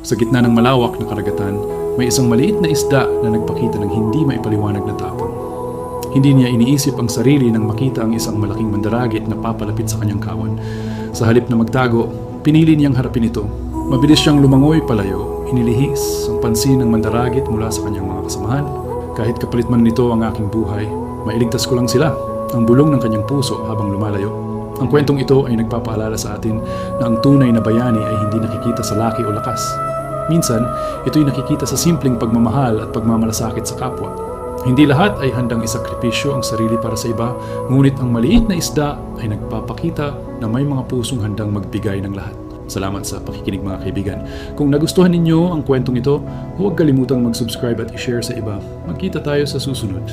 Sa gitna ng malawak na karagatan, may isang maliit na isda na nagpakita ng hindi maipaliwanag na tapang. Hindi niya iniisip ang sarili nang makita ang isang malaking mandaragit na papalapit sa kanyang kawan. Sa halip na magtago, pinili niyang harapin ito. Mabilis siyang lumangoy palayo, inilihis ang pansin ng mandaragit mula sa kanyang mga kasamahan. Kahit kapalit man nito ang aking buhay, mailigtas ko lang sila, ang bulong ng kanyang puso habang lumalayo. Ang kwentong ito ay nagpapaalala sa atin na ang tunay na bayani ay hindi nakikita sa laki o lakas. Minsan, ito'y nakikita sa simpleng pagmamahal at pagmamalasakit sa kapwa. Hindi lahat ay handang isakripisyo ang sarili para sa iba, ngunit ang maliit na isda ay nagpapakita na may mga pusong handang magbigay ng lahat. Salamat sa pakikinig mga kaibigan. Kung nagustuhan ninyo ang kwentong ito, huwag kalimutang mag-subscribe at i-share sa iba. Magkita tayo sa susunod.